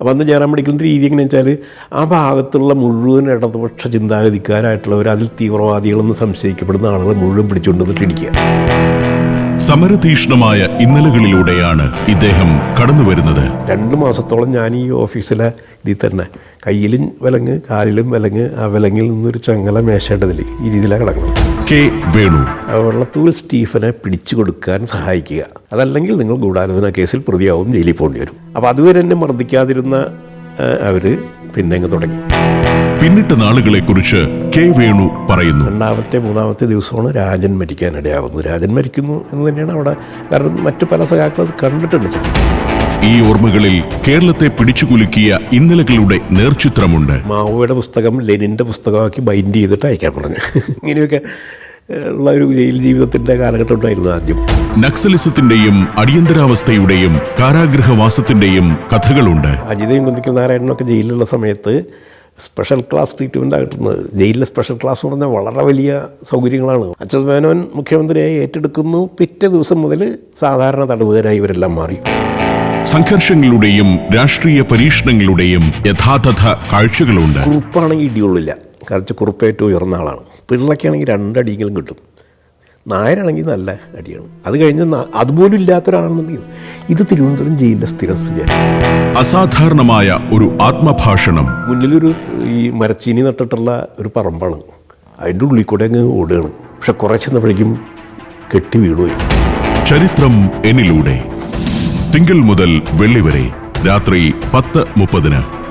അപ്പോൾ അന്ന് ജയറാം മെഡിക്കലിന്റെ രീതി എങ്ങനെയാണെന്ന് വെച്ചാൽ ആ ഭാഗത്തുള്ള മുഴുവൻ ഇടതുപക്ഷ ചിന്താഗതിക്കാരായിട്ടുള്ളവർ അതിൽ തീവ്രവാദികളെന്ന് സംശയിക്കപ്പെടുന്ന ആളുകളെ മുഴുവൻ പിടിച്ചുകൊണ്ടുവന്നിട്ട് ഇടിക്കുക സമരതീഷ്ണമായ ഇന്നലകളിലൂടെയാണ് ഇദ്ദേഹം കടന്നു വരുന്നത് രണ്ട് മാസത്തോളം ഞാൻ ഈ ഓഫീസിലെ ഇതിൽ തന്നെ കയ്യിലും വിലങ്ങ് കാലിലും വിലങ്ങ് ആ വിലങ്ങിൽ നിന്നൊരു ചങ്ങല മേശേണ്ടതിൽ ഈ രീതിയിലാണ് കിടക്കുന്നത്. കെ വേണു. വെള്ളത്തൂൽ സ്റ്റീഫനെ പിടിച്ചു കൊടുക്കാൻ സഹായിക്കുക. അതല്ലെങ്കിൽ നിങ്ങൾ ഗൂഢാലോചന കേസിൽ പ്രതിയാവും ജയിലിൽ പോകേണ്ടി വരും. അപ്പോൾ അതുവരെ എന്നെ മർദ്ദിക്കാതിരുന്ന അവർ പിന്നെ അങ്ങ് തുടങ്ങി. പിന്നിട്ട നാളുകളെക്കുറിച്ച് കെ വേണു പറയുന്നു. രണ്ടാമത്തെ മൂന്നാമത്തെ ദിവസമാണ് രാജൻ മരിക്കാനിടയാവുന്നത്. രാജൻ മരിക്കുന്നു എന്ന് തന്നെയാണ് അവിടെ കാരണം മറ്റു പല സഖാക്കളും അത് കണ്ടിട്ടുണ്ട്. ഈ ഓർമ്മകളിൽ കേരളത്തെ പിടിച്ചുകുലുക്കിയ ഇന്നലകളുടെ നേർചിത്രമുണ്ട്. മാവോയുടെ പുസ്തകം ലെനിന്റെ പുസ്തകമാക്കി ബൈൻഡ് ചെയ്തിട്ട് അയക്കാൻ പറഞ്ഞു. ഇങ്ങനെയൊക്കെ ഉള്ള ഒരു ജയിൽ ജീവിതത്തിന്റെ കാലഘട്ടം ഉണ്ടായിരുന്നു ആദ്യം. നക്സലിസത്തിന്റെയും അടിയന്തരാവസ്ഥയുടെയും കാരാഗ്രഹവാസത്തിന്റെയും കഥകളുണ്ട്. അജിതയും കുന്തിക്കൽ നാരായണനൊക്കെ ജയിലിലുള്ള സമയത്ത് സ്പെഷ്യൽ ക്ലാസ് ട്രീറ്റ്മെന്റ് കിട്ടുന്നത് ജയിലിലെ സ്പെഷ്യൽ ക്ലാസ് എന്ന് പറഞ്ഞാൽ വളരെ വലിയ സൗകര്യങ്ങളാണ്. അച്യുത് മേനോൻ മുഖ്യമന്ത്രിയായി ഏറ്റെടുക്കുന്നു. പിറ്റേ ദിവസം മുതൽ സാധാരണ തടവുകാരായി ഇവരെല്ലാം മാറി. സംഘർഷങ്ങളുടെയും രാഷ്ട്രീയ പരീക്ഷണങ്ങളുടെയും യഥാതഥ കാഴ്ചകളുണ്ട്. കുറുപ്പാണെങ്കിൽ ഇടിയുള്ളില്ല. കാരണം കുറിപ്പേറ്റവും ഉയർന്ന ആളാണ്. പിള്ളക്കാണെങ്കിൽ രണ്ടടിയെങ്കിലും കിട്ടും. നായരാണെങ്കിൽ നല്ല അടിയാണ്. അത് കഴിഞ്ഞ് അതുപോലും ഇല്ലാത്തൊരാളാണെന്നുണ്ടെങ്കിൽ ഇത് തിരുവനന്തപുരം ജയിലിലെ സ്ഥിരം അസാധാരണമായ ഒരു ആത്മഭാഷണം. മുന്നിലൊരു ഈ മരച്ചീനി നട്ടിട്ടുള്ള ഒരു പറമ്പാണ്. അതിന്റെ ഉള്ളിൽ കൂടെ അങ്ങ് ഓടുകയാണ്. പക്ഷെ കുറേ ചെന്നപ്പോഴേക്കും കെട്ടി വീണുപോയി. ചരിത്രം എന്നിലൂടെ. തിങ്കൾ മുതൽ വെള്ളി വരെ രാത്രി പത്ത് മുപ്പതിന്.